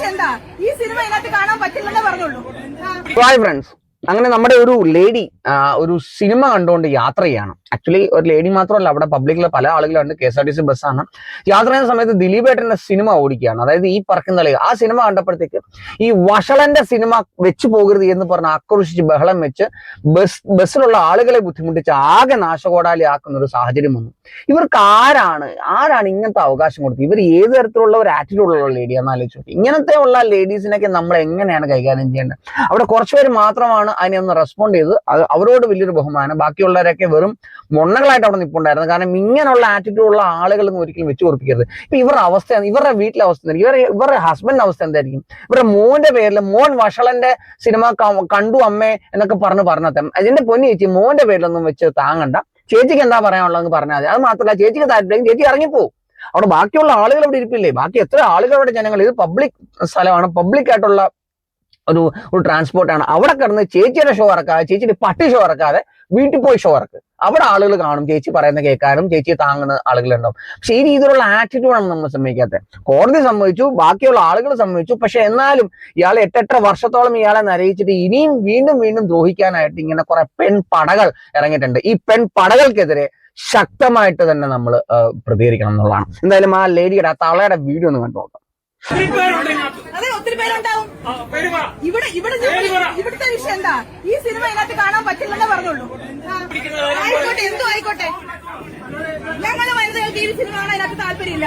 വിഷയം എന്താ? ഈ സിനിമ ഇതിനകത്ത് കാണാൻ പറ്റില്ലെന്നേ പറഞ്ഞുള്ളൂ. ഹായ് ഫ്രണ്ട്സ് അങ്ങനെ നമ്മുടെ ഒരു ലേഡി ഒരു സിനിമ കണ്ടുകൊണ്ട് യാത്ര ചെയ്യണം. ആക്ച്വലി ഒരു ലേഡി മാത്രമല്ല അവിടെ പബ്ലിക്കിൽ പല ആളുകളുണ്ട് K S R T C ബസ്സാണ് യാത്ര ചെയ്യുന്ന സമയത്ത് ദിലീപേട്ടന്റെ സിനിമ ഓടിക്കുകയാണ്. അതായത് ഈ പറക്കുന്ന ആ സിനിമ കണ്ടപ്പോഴത്തേക്ക് ഈ വഷളന്റെ സിനിമ വെച്ചു പോകരുത് എന്ന് പറഞ്ഞ് ആക്രോശിച്ച് ബഹളം വെച്ച് ബസ് ബസ്സിലുള്ള ആളുകളെ ബുദ്ധിമുട്ടിച്ച് ആകെ നാശകോടാലി ആക്കുന്ന ഒരു സാഹചര്യം വന്നു. ഇവർക്ക് ആരാണ് ആരാണ് ഇങ്ങനത്തെ അവകാശം കൊടുത്തത്? ഇവർ ഏത് തരത്തിലുള്ള ഒരു ആറ്റിറ്റ്യൂഡുള്ള ലേഡിയാണെന്ന് ആലോചിച്ച് ഇങ്ങനത്തെ ഉള്ള ലേഡീസിനൊക്കെ നമ്മൾ എങ്ങനെയാണ് കൈകാര്യം ചെയ്യേണ്ടത്? അവിടെ കുറച്ചുപേര് മാത്രമാണ് അതിനെ ഒന്ന് റെസ്പോണ്ട് ചെയ്ത്. അവരോട് വലിയൊരു ബഹുമാനം. ബാക്കിയുള്ളവരൊക്കെ വെറും മൊണ്ണകളായിട്ട് അവിടെ നിൽപ്പുണ്ടായിരുന്നു കാരണം ഇങ്ങനെയുള്ള ആറ്റിറ്റ്യൂഡ് ഉള്ള ആളുകളൊന്നും ഒരിക്കലും വെച്ച് കൊടുപ്പിക്കരുത് ഇപ്പൊ ഇവരുടെ അവസ്ഥ ഇവരുടെ വീട്ടിലെ അവസ്ഥ എന്തായിരിക്കും ഇവരുടെ ഇവരുടെ ഹസ്ബൻഡിന്റെ അവസ്ഥ എന്തായിരിക്കും? ഇവരുടെ മോന്റെ പേരിൽ മോൻ വഷളന്റെ സിനിമ കണ്ടു അമ്മേ എന്നൊക്കെ പറഞ്ഞു പറഞ്ഞത്തെ അതിന്റെ പൊന്നി ചേച്ചി മോന്റെ പേരിലൊന്നും വെച്ച് താങ്ങണ്ട. ചേച്ചിക്ക് എന്താ പറയാനുള്ളതെന്ന് പറഞ്ഞാൽ മതി. അത് മാത്രമല്ല ചേച്ചിക്ക് താല്പര്യം ചേച്ചി ഇറങ്ങിപ്പോവും. അവിടെ ബാക്കിയുള്ള ആളുകൾ ഇവിടെ ഇരിപ്പില്ലേ? ബാക്കി എത്ര ആളുകളുടെ ജനങ്ങൾ? ഇത് പബ്ലിക് സ്ഥലമാണ്. പബ്ലിക് ആയിട്ടുള്ള ഒരു ഒരു ട്രാൻസ്പോർട്ടാണ് അവിടെ കിടന്ന് ചേച്ചിയുടെ ഷോ ഇറക്കാതെ ചേച്ചിയുടെ പട്ടി ഷോ ഇറക്കാതെ വീട്ടിൽ പോയി ഷോ ഇറക്ക്. അവിടെ ആളുകൾ കാണും ചേച്ചി പറയുന്ന കേൾക്കാനും ചേച്ചിയെ താങ്ങുന്ന ആളുകളുണ്ടാവും. പക്ഷെ ഈ രീതിയിലുള്ള ആറ്റിറ്റ്യൂഡാണ് നമ്മൾ സമ്മതിക്കാത്തത് കോടതി സമ്മതിച്ചു ബാക്കിയുള്ള ആളുകൾ സമ്മതിച്ചു പക്ഷെ എന്നാലും ഇയാൾ എട്ടെട്ടര വർഷത്തോളം ഇയാളെ നരയിച്ചിട്ട് ഇനിയും വീണ്ടും വീണ്ടും ദ്രോഹിക്കാനായിട്ട് ഇങ്ങനെ കുറെ പെൺ പടകൾ ഇറങ്ങിയിട്ടുണ്ട്. ഈ പെൺ പടകൾക്കെതിരെ ശക്തമായിട്ട് തന്നെ നമ്മൾ പ്രതികരിക്കണം എന്നുള്ളതാണ്. എന്തായാലും ആ ലേഡിയുടെ ആ തളയുടെ വീഡിയോ ഒന്ന് കണ്ടു നോക്കാം. ഇവിടെ ഇവിടെ ഇവിടുത്തെ വിഷയം എന്താ? ഈ സിനിമ ഇതിനകത്ത് കാണാൻ പറ്റില്ലെന്നേ പറഞ്ഞുള്ളൂ. ആയിക്കോട്ടെ എന്തോ ആയിക്കോട്ടെ. ഞങ്ങൾ വനിതകൾക്ക് ഈ സിനിമ കാണാൻ അതിനകത്ത് താല്പര്യമില്ല.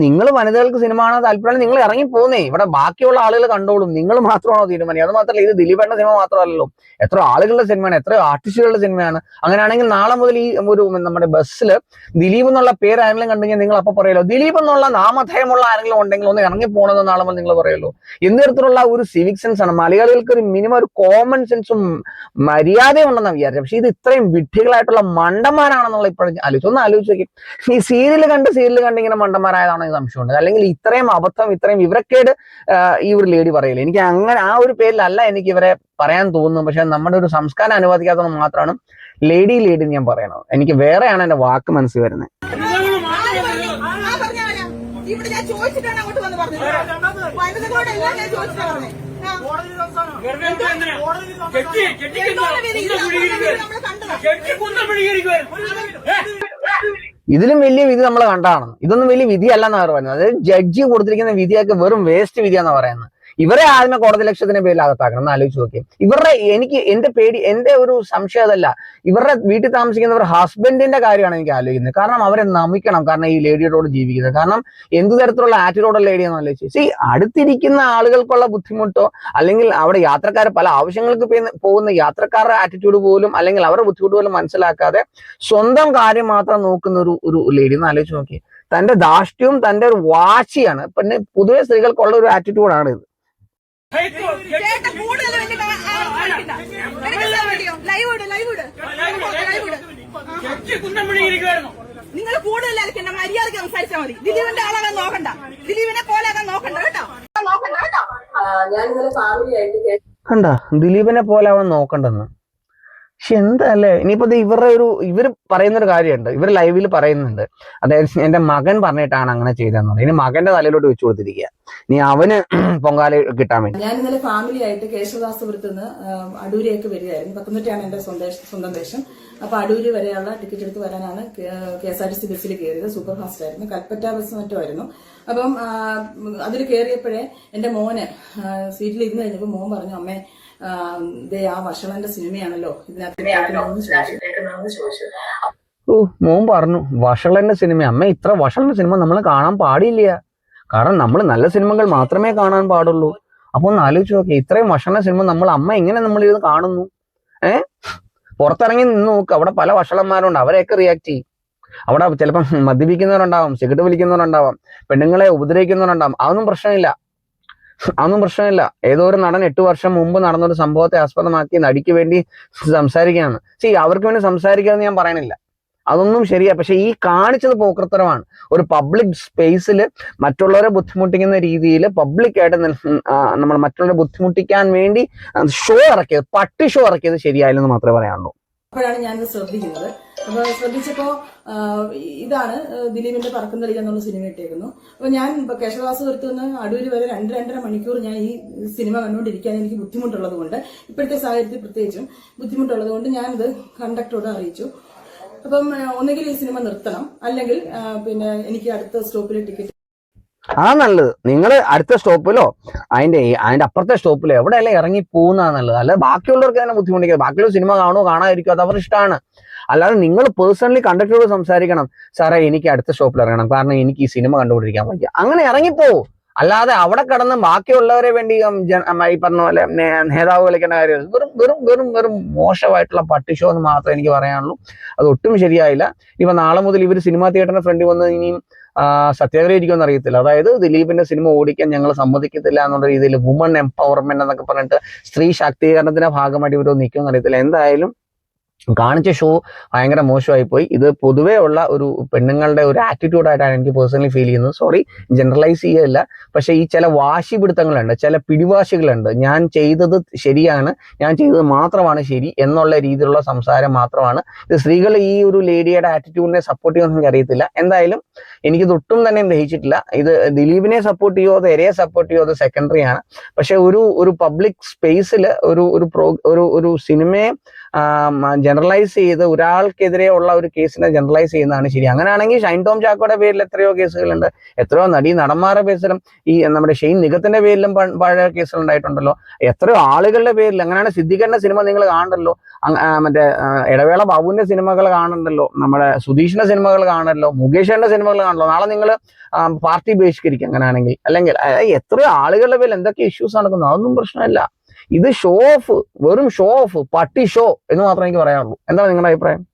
നിങ്ങൾ വനിതകൾക്ക് സിനിമ കാണാൻ താല്പര്യമാണ് നിങ്ങൾ ഇറങ്ങി പോകുന്നേ ഇവിടെ ബാക്കിയുള്ള ആളുകൾ കണ്ടോളും. നിങ്ങൾ മാത്രമാണോ തീരുമാനം? അത് മാത്രമല്ല ഇത് ദിലീപേട്ട സിനിമ മാത്രമല്ലല്ലോ. എത്ര ആളുകളുടെ സിനിമയാണ് എത്ര ആർട്ടിസ്റ്റുകളുടെ സിനിമയാണ് അങ്ങനെയാണെങ്കിൽ നാളെ മുതൽ ഈ ഒരു നമ്മുടെ ബസ്സിൽ ദിലീപ് എന്നുള്ള പേര് ആരെങ്കിലും കണ്ടു നിങ്ങൾ അപ്പൊ പറയല്ലോ ദിലീപ് എന്നുള്ള നാമധേയമുള്ള ആരെങ്കിലും ഉണ്ടെങ്കിൽ ഒന്ന് ഇറങ്ങി പോകണമെന്ന് നാളെ മുതൽ നിങ്ങൾ പറയല്ലോ. എന്ത് തരത്തിലുള്ള ഒരു സിവിക് സെൻസ് ആണ്. മലയാളികൾക്ക് ഒരു മിനിമം ഒരു കോമൺ സെൻസും മര്യാദയും ഉണ്ടെന്ന് വിചാരിച്ചു പക്ഷെ ഇത് ഇത്രയും വിഡ്ഢികളായിട്ടുള്ള മണ്ടന്മാരാണെന്നുള്ള ഇപ്പോഴും ആലോചിച്ചു ഒന്ന് ആലോചിച്ച് നോക്കി. ഈ സീരിയൽ കണ്ട് സീരിയൽ കണ്ട് ഇങ്ങനെ മണ്ടന്മാരായതാണോ എന്ന് സംശയമുണ്ട്. അല്ലെങ്കിൽ ഇത്രയും അബദ്ധം ഇത്രയും വിവരക്കേട് ആ, ഈ ഒരു ലേഡി പറയില്ല? എനിക്ക് അങ്ങനെ ആ ഒരു പേരിലല്ല എനിക്ക് ഇവരെ പറയാൻ തോന്നുന്നു പക്ഷെ നമ്മുടെ ഒരു സംസ്കാരം അനുവദിക്കാത്തത് മാത്രമാണ് ലേഡി ലേഡി ഞാൻ പറയണത്. എനിക്ക് വേറെയാണ് എന്റെ വാക്ക് മനസ്സിൽ വരുന്നത്. ഇവിടെ ഞാൻ ചോദിച്ചിട്ടാണ് അങ്ങോട്ട് വന്ന് പറഞ്ഞത് വനിതകളോട് എല്ലാം ഞാൻ പറഞ്ഞത് കെട്ടി ഇത് നമ്മൾ കണ്ടതാ. ഇതിലും വലിയ വിധി നമ്മൾ കണ്ടതാണ് ഇതൊന്നും വലിയ വിധിയല്ല എന്നാണ് പറയുന്നത്. അതായത് ജഡ്ജി കൊടുത്തിരിക്കുന്ന വിധിയൊക്കെ വെറും വേസ്റ്റ് വിധിയാന്ന് പറയുന്നത്. ഇവരെ ആദ്യമേ കോടതി ലക്ഷ്യത്തിന്റെ പേരിൽ അകത്താക്കണം. എന്ന് ആലോചിച്ച് നോക്കി ഇവരുടെ എനിക്ക് എന്റെ പേടി എന്റെ ഒരു സംശയം അതല്ല. ഇവരുടെ വീട്ടിൽ താമസിക്കുന്നവർ ഹസ്ബൻഡിന്റെ കാര്യമാണ് എനിക്ക് ആലോചിക്കുന്നത്. കാരണം അവരെ നമിക്കണം. കാരണം ഈ ലേഡിയോട് ജീവിക്കുന്നത്. കാരണം എന്ത് തരത്തിലുള്ള ആറ്റിറ്റ്യൂഡുള്ള ലേഡിയാന്ന് ആലോചിച്ച്. സി അടുത്തിരിക്കുന്ന ആളുകൾക്കുള്ള ബുദ്ധിമുട്ടോ അല്ലെങ്കിൽ അവിടെ യാത്രക്കാർ പല ആവശ്യങ്ങൾക്ക് പോകുന്ന യാത്രക്കാരുടെ ആറ്റിറ്റ്യൂഡ് പോലും അല്ലെങ്കിൽ അവരുടെ ബുദ്ധിമുട്ട് പോലും മനസ്സിലാക്കാതെ സ്വന്തം കാര്യം മാത്രം നോക്കുന്ന ഒരു ഒരു ലേഡി എന്ന് ആലോചിച്ച് നോക്കി തന്റെ ധാഷ്ട്യവും തന്റെ ഒരു വാശിയാണ്. പിന്നെ പൊതുവെ സ്ത്രീകൾക്കുള്ള ഒരു ആറ്റിറ്റ്യൂഡാണ് ഇത് നിങ്ങൾ കൂടുതൽ അലക്കണ്ട മര്യാദയ്ക്ക് സംസാരിച്ചാൽ മതി. ദിലീപിന്റെ ആളാകാൻ നോക്കണ്ട. ദിലീപിനെ പോലെ ആകാൻ നോക്കണ്ട കേട്ടോ? നോക്കണ്ട കേട്ടോ ഞാൻ ഇന്നലെ ഫാമിലി ആയിട്ട് കേ- കണ്ട? ദിലീപിനെ പോലെ അവൻ നോക്കണ്ടെന്ന്. പക്ഷെ എന്തല്ലേ? ഇനിയിപ്പോ ഇവരുടെ ഒരു ഇവർ പറയുന്ന ഒരു കാര്യമുണ്ട്. ഇവർ ലൈവിൽ പറയുന്നുണ്ട്. അതായത് എന്റെ മകൻ പറഞ്ഞിട്ടാണ് അങ്ങനെ ചെയ്തതെന്ന് പറയുന്നത്. ഇനി മകന്റെ തലയിലോട്ട് വെച്ചു കൊടുത്തിരിക്കുക. ഇനി അവന് പൊങ്കാല കിട്ടാൻ വേണ്ടി. ഞാൻ ഇന്നലെ ഫാമിലി ആയിട്ട് കേശവദാസപുരത്ത് നിന്ന് അടൂരിലേക്ക് വരികയായിരുന്നു. പത്തനംതിട്ടയാണ് എന്റെ സ്വന്തം ദേശം അപ്പൊ അടൂര് വരെയുള്ള ടിക്കറ്റ് എടുത്ത് വരാനാണ് K S R T C ബസ്സിൽ കയറിയത്. സൂപ്പർ ഫാസ്റ്റ് ആയിരുന്നു. കൽപ്പറ്റ ബസ് മറ്റുമായിരുന്നു അപ്പം അതിൽ കയറിയപ്പോഴേ എന്റെ മോന് സീറ്റിൽ ഇരുന്ന് കഴിഞ്ഞപ്പോൾ മോൻ പറഞ്ഞു അമ്മേ ആ, ദേ ആ വഷളന്റെ സിനിമയാണല്ലോ. ഇതിനകത്ത് കേൾക്കണമെന്ന് ചോദിച്ചു. ഓ മോൻ പറഞ്ഞു വഷളന്റെ സിനിമ അമ്മ ഇത്ര വഷളന്റെ സിനിമ നമ്മൾ കാണാൻ പാടില്ല. കാരണം നമ്മൾ നല്ല സിനിമകൾ മാത്രമേ കാണാൻ പാടുള്ളൂ. അപ്പൊ ഒന്ന് ആലോചിച്ച് നോക്കി ഇത്രയും വഷള സിനിമ നമ്മൾ അമ്മ എങ്ങനെ നമ്മൾ ഇത് കാണുന്നു? ഏ? പുറത്തിറങ്ങി നിന്ന് നോക്ക്. അവിടെ പല വഷളന്മാരുണ്ട് അവരെയൊക്കെ റിയാക്ട് ചെയ്യും. അവിടെ ചിലപ്പം മദ്യപിക്കുന്നവരുണ്ടാവും സിഗരറ്റ് വലിക്കുന്നവരുണ്ടാവാം പെണ്ണുങ്ങളെ ഉപദ്രവിക്കുന്നവരുണ്ടാവും. അതൊന്നും പ്രശ്നമില്ല. അതൊന്നും പ്രശ്നമില്ല. ഏതോ ഒരു നടൻ എട്ട് വർഷം മുമ്പ് നടന്നൊരു സംഭവത്തെ ആസ്പദമാക്കി നടിക്ക് വേണ്ടി സംസാരിക്കുകയാണ്. സി അവർക്ക് വേണ്ടി സംസാരിക്കാമെന്ന് ഞാൻ പറയണില്ല. അതൊന്നും ശരിയാ. പക്ഷെ ഈ കാണിച്ചത് പോക്കൃത്തരമാണ്. ഒരു പബ്ലിക് സ്പേസിൽ മറ്റുള്ളവരെ ബുദ്ധിമുട്ടിക്കുന്ന രീതിയിൽ പബ്ലിക്കായിട്ട് നമ്മൾ മറ്റുള്ളവരെ ബുദ്ധിമുട്ടിക്കാൻ വേണ്ടി ഷോ ഇറക്കിയത് പട്ടി ഷോ ഇറക്കിയത് ശരിയായില്ലെന്ന് മാത്രമേ പറയാനുള്ളൂ. അപ്പോഴാണ് ഞാനിത് ശ്രദ്ധിക്കുന്നത്. അപ്പൊ ശ്രദ്ധിച്ചപ്പോ ഇതാണ് ദിലീപിന്റെ പറക്കുന്ന കളി എന്നുള്ള സിനിമ ഇട്ടേക്കുന്നു. അപ്പൊ ഞാൻ ഇപ്പൊ കേശവദാസപുരത്ത് നിന്ന് അടൂര് വരെ രണ്ട് രണ്ടര മണിക്കൂർ ഞാൻ ഈ സിനിമ കണ്ടുകൊണ്ടിരിക്കാൻ എനിക്ക് ബുദ്ധിമുട്ടുള്ളത് കൊണ്ട് ഇപ്പോഴത്തെ സാഹചര്യത്തിൽ പ്രത്യേകിച്ചും ബുദ്ധിമുട്ടുള്ളത് കൊണ്ട് ഞാനിത് കണ്ടക്ടറോട് അറിയിച്ചു. അപ്പം ഒന്നുകിൽ ഈ സിനിമ നിർത്തണം അല്ലെങ്കിൽ പിന്നെ എനിക്ക് അടുത്ത സ്റ്റോപ്പിൽ ടിക്കറ്റ് അതാ നല്ലത്. നിങ്ങൾ അടുത്ത സ്റ്റോപ്പിലോ അതിന്റെ അതിന്റെ അപ്പുറത്തെ സ്റ്റോപ്പിലോ എവിടെയല്ലേ ഇറങ്ങി പോകുന്നതാണ് നല്ലത്. അല്ലാതെ ബാക്കിയുള്ളവർക്ക് തന്നെ ബുദ്ധിമുട്ടിക്കുക ബാക്കിയുള്ള സിനിമ കാണുമോ കാണാതിരിക്കുമോ അത് അവരുടെ ഇഷ്ടമാണ്. അല്ലാതെ നിങ്ങൾ പേഴ്സണലി കണ്ടക്ടറോട് സംസാരിക്കണം. സാറേ എനിക്ക് അടുത്ത സ്റ്റോപ്പിൽ ഇറങ്ങണം. കാരണം എനിക്ക് ഈ സിനിമ കണ്ടുകൊണ്ടിരിക്കാൻ പറ്റിയ അങ്ങനെ ഇറങ്ങിപ്പോ അല്ലാതെ അവിടെ കടന്ന് ബാക്കിയുള്ളവരെ വേണ്ടി ഈ പറഞ്ഞ പോലെ നേതാവ് കളിക്കേണ്ട കാര്യം വെറും വെറും വെറും വെറും മോശമായിട്ടുള്ള പട്ടി ഷോ എന്ന് മാത്രമേ എനിക്ക് പറയാനുള്ളൂ. അത് ഒട്ടും ശരിയായില്ല. ഇപ്പൊ നാളെ മുതൽ ഇവർ സിനിമാ തിയേറ്ററിന്റെ ഫ്രണ്ടിൽ വന്ന് ഇനിയും ആ, സത്യാഗ്രഹം ഇരിക്കുമെന്ന് അറിയത്തില്ല. അതായത് ദിലീപിന്റെ സിനിമ ഓടിക്കാൻ ഞങ്ങൾ സമ്മതിക്കത്തില്ല എന്നുള്ള രീതിയിൽ വുമൺ എംപവർമെന്റ് എന്നൊക്കെ പറഞ്ഞിട്ട് സ്ത്രീ ശാക്തീകരണത്തിന്റെ ഭാഗമായിട്ട് ഇവർ നിൽക്കുമെന്ന് അറിയത്തില്ല. എന്തായാലും കാണിച്ച ഷോ ഭയങ്കര മോശമായി പോയി ഇത് പൊതുവേ ഉള്ള ഒരു പെണ്ണുങ്ങളുടെ ഒരു ആറ്റിറ്റ്യൂഡായിട്ടാണ് എനിക്ക് പേഴ്സണലി ഫീൽ ചെയ്യുന്നത്. സോറി ജനറലൈസ് ചെയ്യല്ല. പക്ഷേ ഈ ചില വാശി പിടുത്തങ്ങളുണ്ട് ചില പിടിവാശികളുണ്ട്. ഞാൻ ചെയ്തത് ശരിയാണ് ഞാൻ ചെയ്തത് മാത്രമാണ് ശരി എന്നുള്ള രീതിയിലുള്ള സംസാരം മാത്രമാണ്. ഇത് സ്ത്രീകൾ ഈ ഒരു ലേഡിയുടെ ആറ്റിറ്റ്യൂഡിനെ സപ്പോർട്ട് ചെയ്യുമെന്ന് എനിക്ക് അറിയത്തില്ല. എന്തായാലും എനിക്ക് ഒട്ടും തന്നെ ദഹിച്ചിട്ടില്ല. ഇത് ദിലീപിനെ സപ്പോർട്ട് ചെയ്യുമോ അത് എരയെ സപ്പോർട്ട് ചെയ്യുമോ അത് സെക്കൻഡറി ആണ്. പക്ഷേ ഒരു ഒരു പബ്ലിക് സ്പേസിൽ ഒരു ഒരു പ്രോ ഒരു ഒരു സിനിമയെ ജനറലൈസ് ചെയ്ത് ഒരാൾക്കെതിരെ ഉള്ള ഒരു കേസിനെ ജനറലൈസ് ചെയ്യുന്നതാണ് ശരി. അങ്ങനെയാണെങ്കിൽ ഷൈൻ ടോം ചാക്കോയുടെ പേരിൽ എത്രയോ കേസുകളുണ്ട്. എത്രയോ നടി നടന്മാരുടെ കേസിലും ഈ നമ്മുടെ ഷെയ്ൻ നിഗത്തിന്റെ പേരിലും പഴയ കേസുകൾ ഉണ്ടായിട്ടുണ്ടല്ലോ എത്രയോ ആളുകളുടെ പേരിൽ അങ്ങനെയാണ് സിദ്ദിഖന്റെ സിനിമ നിങ്ങൾ കാണണ്ടല്ലോ. മറ്റേ ഇടവേള ബാബുവിന്റെ സിനിമകൾ കാണണ്ടല്ലോ. നമ്മുടെ സുധീഷിന്റെ സിനിമകൾ കാണണ്ടല്ലോ. മുകേഷിന്റെ സിനിമകൾ കാണണ്ടല്ലോ. നാളെ നിങ്ങൾ പാർട്ടി ബഹിഷ്കരിക്കും അങ്ങനെയാണെങ്കിൽ അല്ലെങ്കിൽ എത്രയോ ആളുകളുടെ പേരിൽ എന്തൊക്കെ ഇഷ്യൂസ് നടക്കുന്നു? അതൊന്നും പ്രശ്നമില്ല. ഇത് ഷോ ഓഫ് വെറും ഷോ ഓഫ് പട്ടി ഷോ എന്ന് മാത്രമേ എനിക്ക് പറയാനുള്ളൂ. എന്താണ് നിങ്ങളുടെ അഭിപ്രായം?